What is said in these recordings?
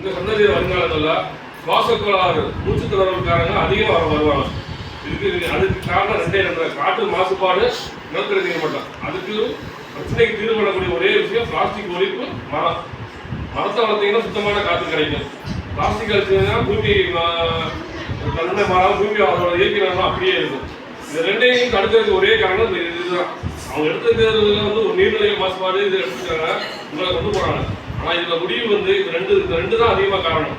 இந்த சந்ததி வருங்காலத்தில் சுவாசக்கோளாறு மூச்சு திணறல்காரங்க அதிகம் வர வருவாங்க. இதுக்கு அதுக்கு காரணம் ரெண்டே ரெண்டு. காற்று மாசுபாடு நிலத்தடி நீர் மட்டம். அதுக்கு பிரச்சனைக்கு தீர்வு பண்ணக்கூடிய ஒரே விஷயம் பிளாஸ்டிக் ஒழிப்பு மரம். மரத்தை வளர்த்தீங்கன்னா சுத்தமான காற்று கிடைக்கும். பிளாஸ்டிக் அழிச்சதுன்னா பூமி தன்மை மரம் பூமி அவரோட இயற்கை நிலைமை அப்படியே இருக்கும். இந்த ரெண்டையும் தடுக்கிறதுக்கு ஒரே காரணம் இதுதான். அவங்க எடுத்துக்கிறதுல வந்து ஒரு நீர்நிலை மாசுபாடு இது எடுத்துக்கிறாங்க. உங்களை கொண்டு போகிறாங்க ஆனால் இதில் முடிவு வந்து இது ரெண்டு இந்த ரெண்டு தான் அதிகமாக காரணம்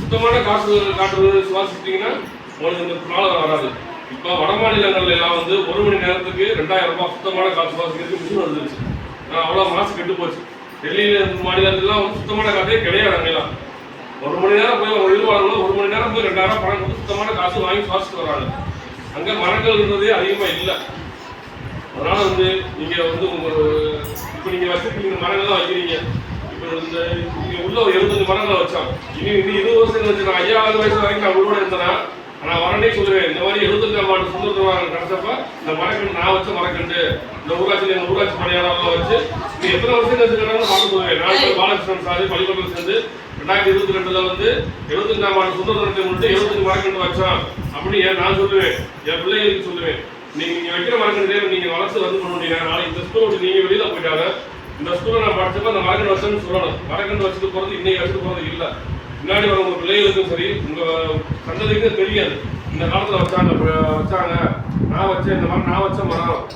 சுத்தமான காற்று காற்று சுவாசிச்சிட்டிங்கன்னா உங்களுக்கு இந்த ப்ராப்ளம் வராது. இப்போ வட மாநிலங்கள்ல எல்லாம் வந்து ஒரு மணி நேரத்துக்கு ரெண்டாயிரம் ரூபாய் சுத்தமான காற்று சுவாசிக்கிறதுக்கு மிஷின் வந்துருச்சு ஆனால் அவ்வளோ மாசு கெட்டு போச்சு. டெல்லியில மாநிலத்துலாம் வந்து சுத்தமான காற்றே கிடையாது அங்கெல்லாம். ஒரு மணி நேரம் போய் ஒரு எழுதுவாங்க ஒரு மணி நேரம் போய் ரெண்டாயிரம் பணம் கொடுத்து சுத்தமான காசு வாங்கி சுவாசிட்டு வராங்க. அங்க மரங்கள்ன்றதே அதிகமாக இல்லை. அதனால வந்து நீங்கள் வந்து உங்கள் இப்போ நீங்கள் வச்சுருக்கீங்க மரங்கள் தான் வைக்கிறீங்க. இந்த நீங்க உள்ள ஒரு எழுபத்தஞ்சு மரங்களை வச்சான். இனி இன்னும் இருபது வருஷம் கழிச்சு நான் ஐயாவது வயசு வரைக்கும் நான் உங்களோட இருந்தேன்னா நான் வரண்டே சொல்லுவேன் இந்த மாதிரி எழுபத்தஞ்சாம் ஆண்டு சுந்தரத்துவாங்க கிடைச்சப்ப இந்த மரக்கண்டு நான் வச்ச மரக்கண்டு இந்த ஊராட்சியில் எங்கள் ஊராட்சி பணியாளர்லாம் வச்சு நீ எத்தனை வருஷம் கழிச்சுக்கிறாங்க பார்க்க சொல்லுவேன் நான் பாலகிருஷ்ணன் சார் பள்ளிக்கூடத்தில் சேர்ந்து ரெண்டாயிரத்தி இருபத்தி ரெண்டுல வந்து எழுபத்தஞ்சாம் ஆண்டு சுதந்திர முன்னிட்டு எழுபத்தஞ்சு மரக்கண்டு வச்சோம் அப்படின்னு ஏன் நான் சொல்லுவேன் என் பிள்ளைகளுக்கு சொல்லுவேன். நீங்க வைக்கிற மரக்கண்டு நீங்க வளர்த்து வந்து பண்ண முடியாது நாளைக்கு இந்த ஸ்கூல் விட்டு நீங்க வெளியில போயிட்டாங்க இந்த ஸ்கூலில் நான் படிச்சப்போ அந்த மரக்கண்டு வச்சேன்னு சொல்லணும். மரக்கண்டு வச்சுட்டு போறது இன்னைக்கு வச்சுட்டு போறது இல்லை. முன்னாடி வர உங்க பிள்ளைகளுக்கும் சரி உங்க சந்ததிக்கும் தெரியாது. இந்த காலத்துல வச்சாங்க வச்சாங்க. நான் வச்சேன் இந்த மரம் நான் வச்ச மரம்.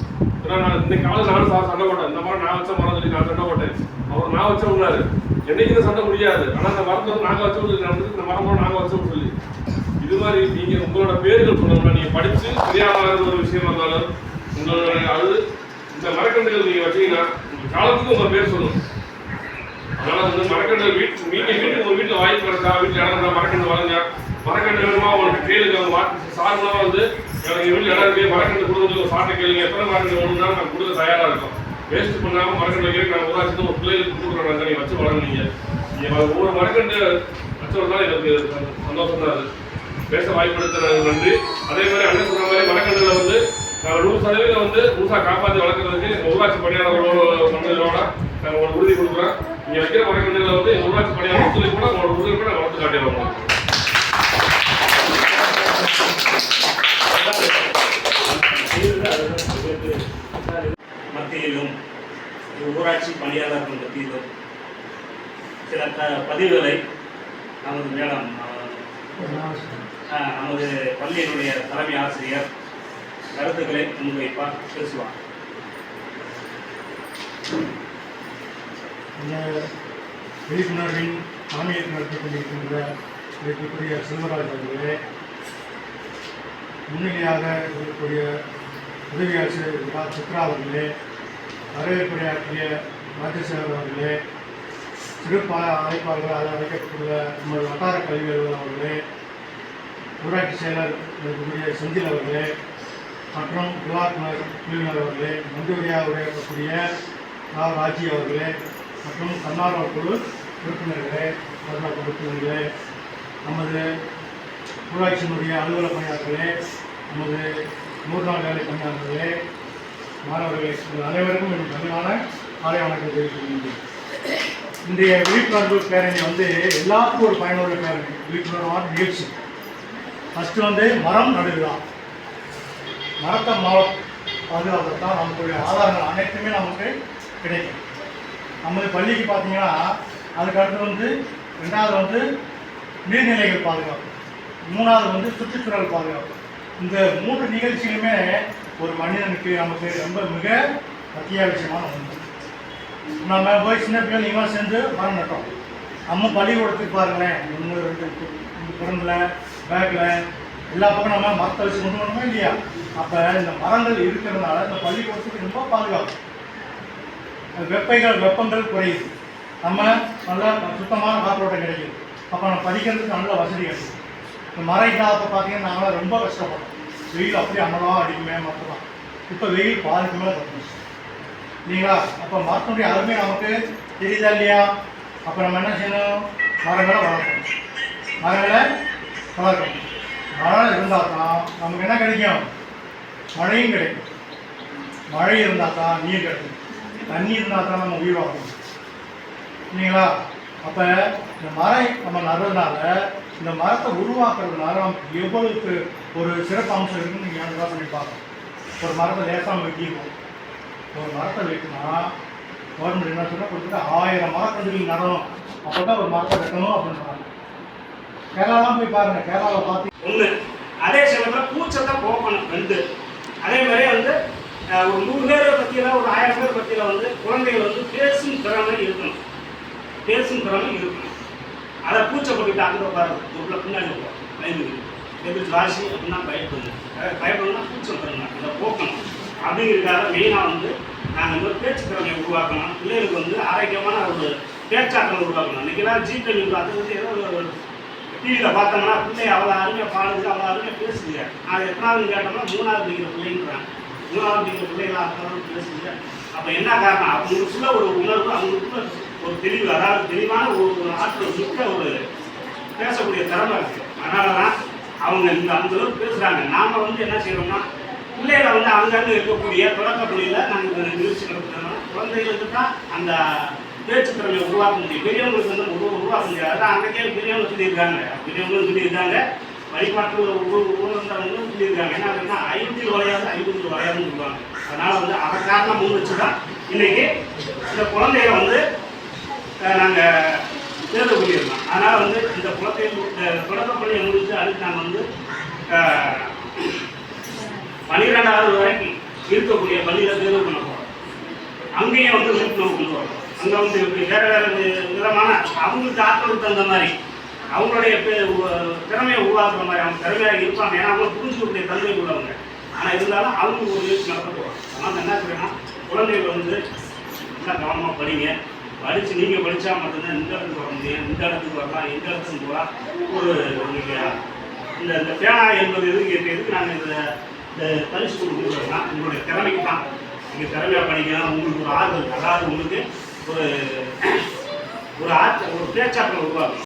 ஏன்னா நான் இந்த காலம் நானும் சா- சண்டை போட்டேன். இந்த மரம் நான் வச்ச மரம் சொல்லி நான் சண்டை போட்டேன். அவர் நான் வச்சவங்களாரு. என்னைக்கு சண்டை முடியாது. ஆனா அந்த மரத்தை நாங்கள் நாங்க வச்சவங்க நடந்துட்டு இந்த மரம் நாங்க வச்சோம் சொல்லி. இது மாதிரி நீங்க உங்களோட பேர்கள் சொல்லணும்னா நீங்க படிச்சு தெரியாமல் ஒரு விஷயம் இருந்தாலும் உங்களோட அது இந்த மரக்கன்றுகள் நீங்க வச்சீங்கன்னா காலத்துக்கு உங்க பேர் சொல்லணும் அதனால வந்து மரக்கன்று வீட்டு நீங்க வீட்டுக்கு உங்க வீட்டுல வாய்ப்பு கிடைச்சா வீட்டுல இடம் இருந்தா மரக்கன்று வளங்க மரக்கன்று வேணுமா உங்களுக்கு கேளுங்க அவங்க வாட்டு வந்து எனக்கு வீட்டுல இடம் இருக்கு மரக்கன்று கொடுங்க சாட்டை கேளுங்க. எத்தனை மரக்கன்று வேணும்னா நான் கொடுக்க தயாரா இருக்கும். வேஸ்ட் பண்ணாம மரக்கன்று வைக்கிறேன் நான் ஊராட்சி ஒரு பிள்ளைகளுக்கு கொடுக்குறேன் நீங்க வச்சு வளர்ந்தீங்க நீங்க ஒவ்வொரு மரக்கன்று வச்சவங்க எனக்கு சந்தோஷம் தான் அது பேச வாய்ப்பு எடுத்தது நன்றி. அதே மாதிரி அண்ணன் சொன்ன மாதிரி மரக்கன்றுல வந்து நாங்கள் நூறு சதவீதம் வந்து முழுசா காப்பாற்றி வளர்க்குறதுக்கு ஊராட்சி பணியாளர்களோட மன்னர்களோட நாங்கள் ஒரு உறுதி கொடுக்குறோம். இங்கே வைக்கிற மரக்கன்றுகளை வந்து ஊராட்சி பணியாளர் ஒத்துழைப்பு கூட உங்களோட உறுதி கூட நாங்கள் வளர்த்து காட்டிடுவோம் மத்தியிலும் ஊராட்சி பணியாளர்கள் மத்தியிலும் சில க பதிவுகளை நமது மேடம் நமது பள்ளியினுடைய தலைமை ஆசிரியர் கருத்துக்களை முன்வைப்பார் பேசுவார் விழிப்புணர்வின் தலைமையை நடத்தி கொண்டிருக்கின்ற இருக்கக்கூடிய செல்வராஜ் அவர்களே முன்னிலையாக இருக்கக்கூடிய உதவி ஆசிரியர் ரா. சித்ரா அவர்களே வரவேற்புரையாற்றிய ராஜசேகர் அவர்களே சிறப்பு அழைப்பாளர்கள் அதில் அழைக்கப்பட்டுள்ள நமது வட்டார கல்வி அலுவலர் அவர்களே ஊராட்சி செயலர் இருக்கக்கூடிய செந்தில் அவர்களே மற்றும் குலாத் குழுவினர் அவர்களே மஞ்சூரியா உரையாற்றக்கூடிய ரா ராஜி அவர்களே மற்றும் தன்னார்வ குழு உறுப்பினர்களே தன்னார்வ உறுப்பினர்களே நமது ஊராட்சியினுடைய அலுவலக பணியாளர்களே நமது நூறு நாள் வேலை பணியாளர்களே மாணவர்களே அனைவருக்கும் எனக்கு தமிழான காலை வணக்கம் தெரிவித்துள்ளேன் இன்றைய விழிப்புணர்வு பேரணி வந்து எல்லாத்துக்கும் ஒரு பயனுள்ள பேரணி விழிப்புணர்வான நிகழ்ச்சி. ஃபஸ்ட்டு வந்து மரம் நடுவுதான் மரத்தை மரம் பாதுகாக்கத்தான் நமக்குடைய ஆதாரங்கள் அனைத்துமே நமக்கு கிடைக்கும். நமது பள்ளிக்கு பார்த்தீங்கன்னா அதுக்கு அடுத்து வந்து ரெண்டாவது வந்து நீர்நிலைகள் பாதுகாப்பு. மூணாவது வந்து சுற்றுச்சூழல் பாதுகாப்பு. இந்த மூன்று நிகழ்ச்சிகளுமே ஒரு மனிதனுக்கு நமக்கு ரொம்ப மிக அத்தியாவசியமான ஒன்று. நம்ம போய் சின்ன பிள்ளைங்க சேர்ந்து மரம் நட்டோம். நம்ம பள்ளிக்கூடத்துக்கு பாருங்களேன் ஒன்று ரெண்டு இந்த பேக்கில் எல்லா பக்கம் நம்ம மரத்தை வச்சு கொண்டு வரணுமா இல்லையா? அப்போ இந்த மரங்கள் இருக்கிறதுனால இந்த பள்ளிக்கூடத்துக்கு ரொம்ப பாதுகாப்பு. வெப்பைகள் வெப்பங்கள் குறையுது. நம்ம நல்ல சுத்தமான காற்றோட்டம் கிடைக்குது. அப்போ நம்ம படிக்கிறதுக்கு நல்ல வசதி கிடைக்கும் இந்த மழை காலத்தை பார்த்தீங்கன்னா நாங்களாம் ரொம்ப கஷ்டப்பட்டோம் வெயில் அப்படியே அமலாக அடிக்குமே மட்டும்தான் இப்போ வெயில் பாதிக்கு மேலே தப்புச்சு. இல்லைங்களா? அப்போ மரத்தினுடைய அருமை நமக்கு தெரியுதா இல்லையா? அப்போ நம்ம என்ன செய்யணும்? மரங்களை வளர்க்கணும். மரங்களை வளர்க்கணும். மழை இருந்தால் தான் நமக்கு என்ன கிடைக்கும்? மழையும் கிடைக்கும். மழை இருந்தால் தான் நீர் கிடைக்கும். தண்ணி இருந்தால் தான் நம்ம உயிர் வாழணும் இல்லைங்களா அப்போ இந்த மரம் நம்ம நடுறதுனால இந்த மரத்தை உருவாக்குறதுனால நமக்கு எவ்வளவுக்கு ஒரு சிறப்பு அம்சம் இருக்குன்னு நீங்கள் யோசனை பண்ணி பார்க்கணும். ஒரு மரத்தை லேசாக வெட்டிடுவோம். ஒரு மரத்தை வெட்டினா கவர்மெண்ட் என்ன சொன்னால் கொடுத்துட்டு ஆயிரம் மரக்கன்றுகள் நடணும். அப்போ தான் ஒரு மரத்தை வெட்டணும் அப்படின்றாங்க கேரளாலாம் போய் பாருங்கள் கேரளாவில் பார்த்து ஒன்று அதே சமயத்தில் கூச்சத்தை போக்கணும் ரெண்டு. அதே மாதிரி வந்து ஒரு நூறு பேரை பற்றியில் ஒரு ஆயிரம் பேர் பற்றியில் வந்து குழந்தைகள் வந்து பேசும் திறமை இருக்கணும். பேசும் திறமை இருக்கணும். அதை கூச்சப்பட்டுட்டு அங்கே பாருங்க உள்ள பின்னாடி போகிறோம் பயந்துக்கு ராசி அப்படின்னா பயப்படணும். அஹ், பயப்படணும்னா பூச்சம் தரணும் அதை போக்கணும். அப்படிங்கிறதுக்காக மெயினாக வந்து நாங்கள் வந்து பேச்சு திறமையை உருவாக்கணும். பிள்ளைகளுக்கு வந்து ஆரோக்கியமான ஒரு பேச்சாற்றல் உருவாக்கணும். இன்றைக்கெல்லாம் ஜி டுவெண்ட்டி அது வந்து ஏதோ ஒரு டிவியில் பார்த்தோம்னா பிள்ளை அவ்வளோ அருமையாக பாடுது அவ்வளோ அருமையாக பேசுதுங்க அது எத்தனாவது கேட்டோம்னா மூணாவது படிக்கிற பிள்ளைங்கிறாங்க மூணாவது படிக்கிற பிள்ளைகளாக அந்த அளவுக்கு பேசுதுங்க அப்போ என்ன காரணம்? அவங்களுக்குள்ள ஒரு உணர்வு அவங்களுக்குள்ள ஒரு தெளிவு அதாவது தெளிவான ஒரு ஒரு ஆற்றல் மிக்க ஒரு பேசக்கூடிய திறமை இருக்குது அதனால தான் அவங்க இந்த அந்த அளவுக்கு பேசுகிறாங்க நாம் வந்து என்ன செய்கிறோம்னா பிள்ளைகளை வந்து அங்கங்கே இருக்கக்கூடிய தொடக்க பள்ளியில் நாங்கள் நிகழ்ச்சி நடத்துகிறோம் குழந்தைகளுக்கு தான் அந்த பேச்சு உருவாக்க முடியும். பெரியவங்களுக்கு வந்து உருவ உருவாக்க முடியாது. அதான் அன்றைக்கே பெரியவங்க சொல்லியிருக்காங்க. பெரியவங்களும் சொல்லியிருக்காங்க. வழிபாட்டு உணர்ந்தவங்களும் சொல்லியிருக்காங்க. என்ன? அப்படின்னா ஐந்தில் வளையாது ஐம்பது வளையாதுன்னு சொல்லுவாங்க. அதனால் வந்து அதை காரணம் முன் வச்சு தான் இன்னைக்கு இந்த குழந்தைகளை வந்து நாங்கள் தேர்வு பண்ணியிருந்தோம் அதனால் வந்து இந்த குழந்தைகள் இந்த தொடக்க பள்ளியை முடித்து அதுக்கு நாங்கள் வந்து பன்னிரெண்டாவது வரைக்கும் இருக்கக்கூடிய பள்ளியில் தேர்வு பண்ண போகிறோம் அங்கேயும் வந்து விழிப்புணர்வு கொண்டு வரோம் அங்கே வந்து இப்படி வேறு வேறு விதமான அவங்களுக்கு ஆற்றலுக்கு தகுந்த மாதிரி அவங்களுடைய திறமையை உருவாக்குற மாதிரி அவங்க திறமையாக இருப்பாங்க. ஏன்னா அவங்க புரிஞ்சுக்கூடிய தன்மை உள்ளவங்க ஆனால் இருந்தாலும் அவங்க ஒரு முயற்சி நடத்த போகிறோம் அதனால் என்ன செய்யணும்னா குழந்தைகள் வந்து நல்லா கவனமாக படிங்க. படித்து நீங்கள் படித்தா மட்டும்தான் இந்த இடத்துக்கு வர முடியும். இந்த இடத்துக்கு வரலாம். இந்த இடத்துக்கு போகலாம். ஒரு நீங்கள் இந்த இந்த பேனா என்பது எதுக்கு எதுக்கு நாங்கள் இந்த இந்த பரிசு கொடுக்குறோம்னா உங்களுடைய திறமைக்கு தான் நீங்கள் திறமையாக படிக்கலாம். உங்களுக்கு ஒரு ஆர்வம் அதாவது உங்களுக்கு ஒரு ஒரு ஆற்ற ஒரு பேச்சாற்றல் உருவாகும்